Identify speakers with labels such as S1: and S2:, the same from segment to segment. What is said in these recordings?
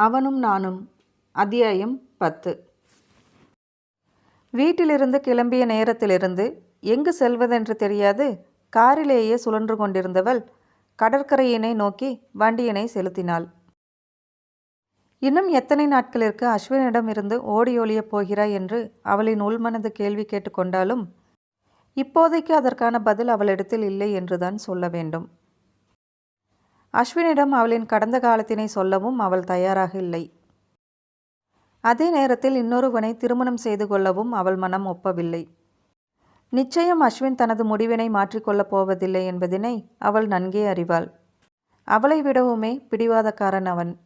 S1: அவனும் நானும். அத்தியாயம் பத்து. வீட்டிலிருந்து கிளம்பிய நேரத்திலிருந்து எங்கு செல்வதென்று தெரியாது காரிலேயே சுழன்று கொண்டிருந்தவள் கடற்கரையினை நோக்கி வண்டியினை செலுத்தினாள். இன்னும் எத்தனை நாட்களிற்கு அஸ்வினிடமிருந்து ஓடி ஒளியப் போகிறாய்? என்று அவளின் உள்மனது கேள்வி கேட்டுக்கொண்டாலும் இப்போதைக்கு அதற்கான பதில் அவளிடத்தில் இல்லை என்றுதான் சொல்ல வேண்டும். அஸ்வினிடம் அவளின் கடந்த காலத்தினை சொல்லவும் அவள் தயாராக இல்லை. அதே நேரத்தில் இன்னொருவனை திருமணம் செய்து கொள்ளவும் அவள் மனம் ஒப்பவில்லை. நிச்சயம் அஸ்வின் தனது முடிவினை மாற்றிக்கொள்ளப் போவதில்லை என்பதினை அவள் நன்கே அறிவாள். அவளை விடவுமே பிடிவாதக்காரன் அவன்.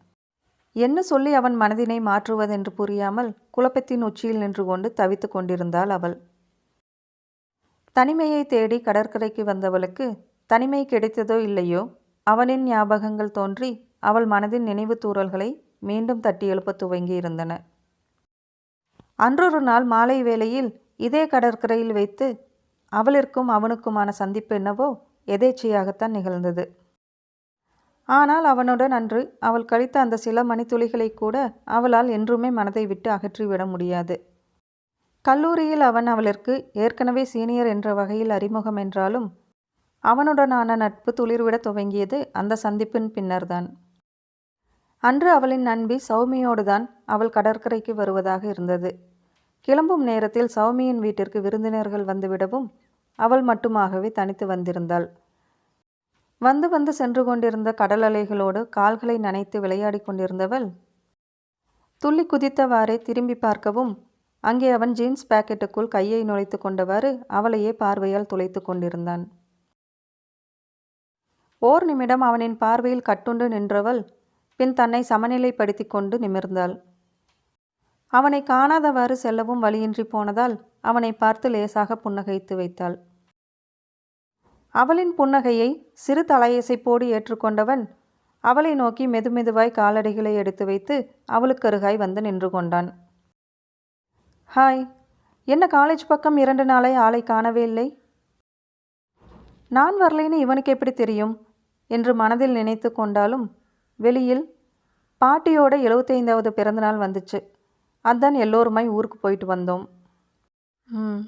S1: என்ன சொல்லி அவன் மனதினை மாற்றுவதென்று புரியாமல் குழப்பத்தின் உச்சியில் நின்று கொண்டு தவித்து கொண்டிருந்தாள் அவள். தனிமையை தேடி கடற்கரைக்கு வந்தவளுக்கு தனிமை கிடைத்ததோ இல்லையோ? அவனின் ஞாபகங்கள் தோன்றி அவள் மனதின் நினைவு தூறல்களை மீண்டும் தட்டி எழுப்ப துவங்கி இருந்தன அன்றொரு நாள் மாலை வேளையில் இதே கடற்கரையில் வைத்து அவளிற்கும் அவனுக்குமான சந்திப்பு என்னவோ எதேச்சையாகத்தான் நிகழ்ந்தது. ஆனால் அவனுடன் அன்று அவள் கழித்த அந்த சில மணித்துளிகளை கூட அவளால் என்றுமே மனதை விட்டு அகற்றிவிட முடியாது. கல்லூரியில் அவன் அவளிற்கு ஏற்கனவே சீனியர் என்ற வகையில் அறிமுகம் என்றாலும் அவனுடனான நட்பு துளிர்விட துவங்கியது அந்த சந்திப்பின் பின்னர்தான். அன்று அவளின் நண்பி சௌமியோடுதான் அவள் கடற்கரைக்கு வருவதாக இருந்தது. கிளம்பும் நேரத்தில் சௌமியின் வீட்டிற்கு விருந்தினர்கள் வந்துவிடவும் அவள் மட்டுமாகவே தனித்து வந்திருந்தாள். வந்து வந்து சென்று கொண்டிருந்த கடல் அலைகளோடு கால்களை நனைத்து விளையாடி கொண்டிருந்தவள் துள்ளி குதித்தவாறே திரும்பி பார்க்கவும் அங்கே அவன் ஜீன்ஸ் பாக்கெட்டுக்குள் கையை நுழைத்து கொண்டவாறு அவளையே பார்வையால் துளைத்து கொண்டிருந்தான். ஓர் நிமிடம் அவனின் பார்வையில் கட்டுண்டு நின்றவள் பின் தன்னை சமநிலைப்படுத்தி கொண்டு நிமிர்ந்தாள். அவனை காணாதவாறு செல்லவும் வழியின்றி போனதால் அவனை பார்த்து லேசாக புன்னகைத்து வைத்தாள். அவளின் புன்னகையை சிறு தலையசைப்போடு ஏற்றுக்கொண்டவன் அவளை நோக்கி மெதுமெதுவாய் காலடிகளை எடுத்து வைத்து அவளுக்கு அருகாய் வந்து நின்று கொண்டான். ஹாய் என்ன காலேஜ் பக்கம் இரண்டு நாளை ஆளை காணவே இல்லை? நான் வரலைன்னு இவனுக்கு எப்படி தெரியும்? என்று மனதில் நினைத்து கொண்டாலும் வெளியில் பாட்டியோட எழுபத்தைந்தாவது பிறந்தநாள் வந்துச்சு. அதான் எல்லோருமாய் ஊருக்கு போயிட்டு வந்தோம். ம்.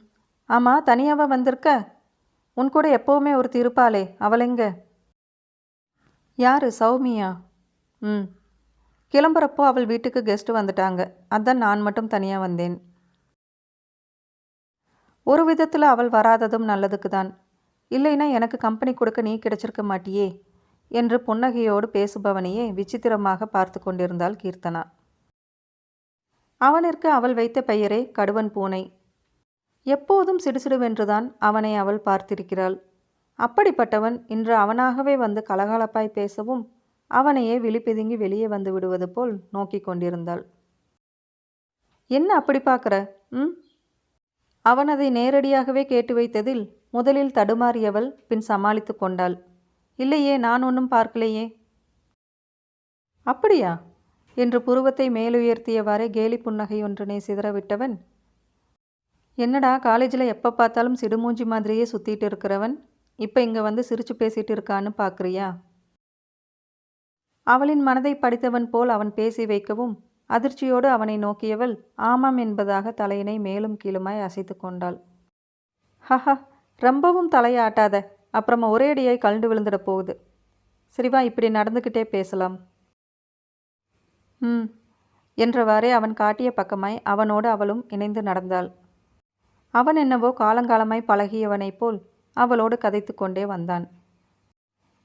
S1: ஆமாம் தனியாவா வந்திருக்க? உன் கூட எப்போவுமே ஒரு இருப்பாளே அவளைங்க யார் யாரு? சௌமியா? ம். கிளம்புறப்போ அவள் வீட்டுக்கு கெஸ்ட் வந்துட்டாங்க. அதான் நான் மட்டும் தனியாக வந்தேன். ஒரு விதத்தில் அவள் வராததும் நல்லதுக்கு தான் இல்லைனா எனக்கு கம்பெனி கொடுக்க நீ கிடைச்சிருக்க மாட்டியே? என்று புன்னகையோடு பேசுபவனையே விசித்திரமாக பார்த்து கொண்டிருந்தாள் கீர்த்தனா. அவனிற்கு அவள் வைத்த பெயரே கடுவன் பூனை. எப்போதும் சிடுசிடுவென்றுதான் அவனை அவள் பார்த்திருக்கிறாள். அப்படிப்பட்டவன் இன்று அவனாகவே வந்து கலகலப்பாய் பேசவும் அவனையே விழிப்பிதுங்கி வெளியே வந்து விடுவது போல் நோக்கி கொண்டிருந்தாள். என்ன அப்படி பார்க்குற? ம்? அவன் அதை நேரடியாகவே கேட்டு வைத்ததில் முதலில் தடுமாறியவள் பின் சமாளித்து கொண்டாள். இல்லையே நான் ஒன்றும் பார்க்கலையே. அப்படியா? என்று புருவத்தை மேலுயர்த்தியவாறே கேலி புன்னகை ஒன்றனை சிதறவிட்டவன். என்னடா காலேஜில் எப்போ பார்த்தாலும் சிடுமூஞ்சி மாதிரியே சுற்றிட்டு இருக்கிறவன். இப்போ இங்கே வந்து சிரிச்சு பேசிட்டு இருக்கான்னு பார்க்குறியா அவளின் மனதை படித்தவன் போல் அவன் பேசி வைக்கவும். அதிர்ச்சியோடு அவனை நோக்கியவள் ஆமாம் என்பதாக தலையினை மேலும் கீழுமாய் அசைத்து கொண்டாள். ஹஹா ரொம்பவும் தலையாட்டாத அப்புறமா ஒரே அடியாய் கழண்டு விழுந்துட போகுது. சரிவா இப்படி நடந்துக்கிட்டே பேசலாம். ம் என்றவாறே அவன் காட்டிய பக்கமாய் அவனோடு அவளும் இணைந்து நடந்தாள். அவன் என்னவோ காலங்காலமாய் பழகியவனைப் போல் அவளோடு கதைத்து கொண்டே வந்தான்.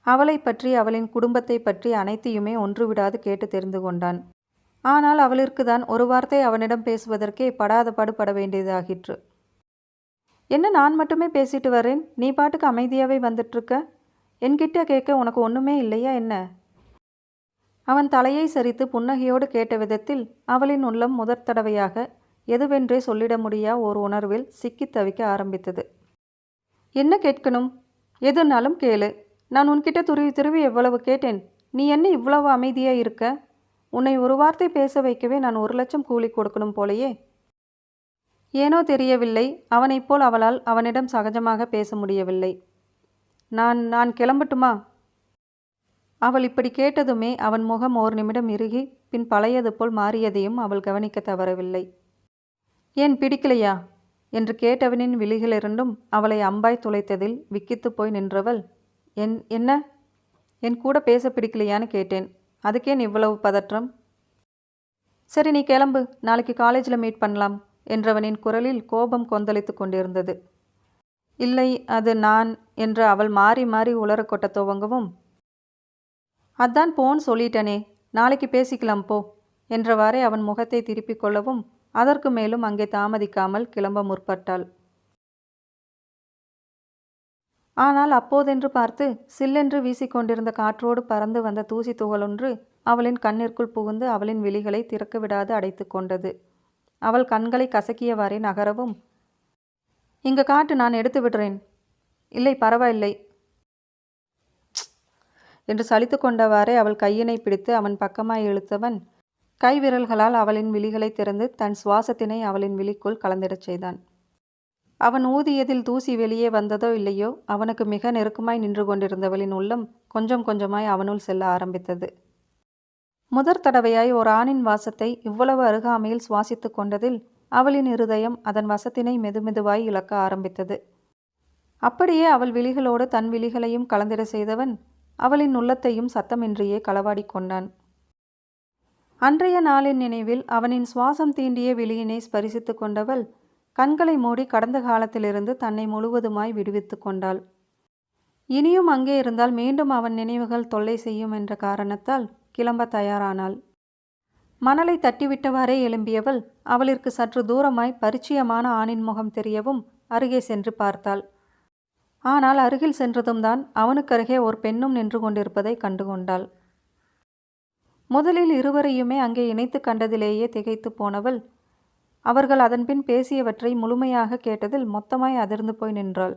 S1: அவளை பற்றி அவளின் குடும்பத்தை பற்றி அனைத்தையுமே ஒன்று விடாது கேட்டு தெரிந்து கொண்டான். ஆனால் அவளிற்கு தான் ஒரு வார்த்தை அவனிடம் பேசுவதற்கே படாத பாடுபட வேண்டியதாகிற்று. என்ன நான் மட்டுமே பேசிட்டு வரேன்? நீ பாட்டுக்கு அமைதியாகவே வந்துட்டுருக்க? என்கிட்ட கேட்க உனக்கு ஒன்றுமே இல்லையா என்ன? அவன் தலையை சரித்து புன்னகையோடு கேட்ட விதத்தில் அவளின் உள்ளம் முதற் தடவையாக எதுவென்றே சொல்லிட முடியா ஓர் உணர்வில் சிக்கித் தவிக்க ஆரம்பித்தது. என்ன கேட்கணும்? எதுனாலும் கேளு. நான் உன்கிட்ட துருவி துருவி எவ்வளவு கேட்டேன்? நீ என்ன இவ்வளவு அமைதியாக இருக்க? உன்னை ஒரு வார்த்தை பேச வைக்கவே நான் ஒரு லட்சம் கூலி கொடுக்கணும் போலையே. ஏனோ தெரியவில்லை. அவனைப் போல் அவளால் அவனிடம் சகஜமாக பேச முடியவில்லை. நான் நான் கிளம்பட்டுமா? அவள் இப்படி கேட்டதுமே அவன் முகம் ஓர் நிமிடம் இறுகி பின் பழையது போல் மாறியதையும் அவள் கவனிக்க தவறவில்லை. ஏன் பிடிக்கலையா? என்று கேட்டவனின் விழிகளிரண்டும் அவளை அம்பாய் துளைத்ததில் விக்கித்து போய் நின்றவள் என் என்ன? என் கூட பேச பிடிக்கலையான்னு கேட்டேன். அதுக்கேன் இவ்வளவு பதற்றம்? சரி நீ கிளம்பு. நாளைக்கு காலேஜில் மீட் பண்ணலாம். என்றவனின் குரலில் கோபம் கொந்தளித்து கொண்டிருந்தது. இல்லை அது நான் என்று அவள் மாறி மாறி உளற கொட்ட துவங்கவும் அதான் போன் சொல்லிட்டனே நாளைக்கு பேசிக்கலாம் போ என்றவாறே அவன் முகத்தை திருப்பிக் கொள்ளவும் அதற்கு மேலும் அங்கே தாமதிக்காமல் கிளம்ப முற்பட்டாள். ஆனால் அப்போதென்று பார்த்து சில்லென்று வீசிக்கொண்டிருந்த காற்றோடு பறந்து வந்த தூசி துகளொன்று அவளின் கண்ணிற்குள் புகுந்து அவளின் விழிகளை திறக்க விடாது அடைத்து கொண்டது. அவள் கண்களை கசக்கியவாறே நகரவும். இங்க காட்டு நான் எடுத்து விடுறேன். இல்லை பரவாயில்லை. என்று சலித்து கொண்டவாறே அவள் கையினை பிடித்து அவன் பக்கமாய் இழுத்தவன் கைவிரல்களால் அவளின் விழிகளை திறந்து தன் சுவாசத்தினை அவளின் விழிக்குள் கலந்திடச் செய்தான். அவன் ஊதியதில் தூசி வெளியே வந்ததோ இல்லையோ அவனுக்கு மிக நெருக்கமாய் நின்று கொண்டிருந்தவளின் உள்ளம் கொஞ்சம் கொஞ்சமாய் அவனுள் செல்ல ஆரம்பித்தது. முதற் தடவையாய் ஒரு ஆணின் வாசத்தை இவ்வளவு அருகாமையில் சுவாசித்து கொண்டதில் அவளின் இருதயம் அதன் வசத்தினை மெதுமெதுவாய் இழக்க ஆரம்பித்தது. அப்படியே அவள் விழிகளோடு தன் விழிகளையும் கலந்திட செய்தவன் அவளின் உள்ளத்தையும் சத்தமின்றியே களவாடி கொண்டான். அன்றைய நாளின் நினைவில் அவனின் சுவாசம் தீண்டிய விழியினை ஸ்பரிசித்து கொண்டவள் கண்களை மூடி கடந்த காலத்திலிருந்து தன்னை முழுவதுமாய் விடுவித்து கொண்டாள். இனியும் அங்கே இருந்தால் மீண்டும் அவன் நினைவுகள் தொல்லை செய்யும் என்ற காரணத்தால் கிளம்ப தயாரானாள். மணலை தட்டிவிட்டவாறே எழும்பியவள் அவளிற்கு சற்று தூரமாய் பரிச்சயமான ஆணின் முகம் தெரியவும் அருகே சென்று பார்த்தாள். ஆனால் அருகில் சென்றதும் தான் அவனுக்கருகே ஒரு பெண்ணும் நின்று கொண்டிருப்பதை கண்டுகொண்டாள். முதலில் இருவரையுமே அங்கே இணைத்து கண்டதிலேயே திகைத்து போனவள் அவர்கள் அதன்பின் பேசியவற்றை முழுமையாக கேட்டதில் மொத்தமாய் அதிர்ந்து போய் நின்றாள்.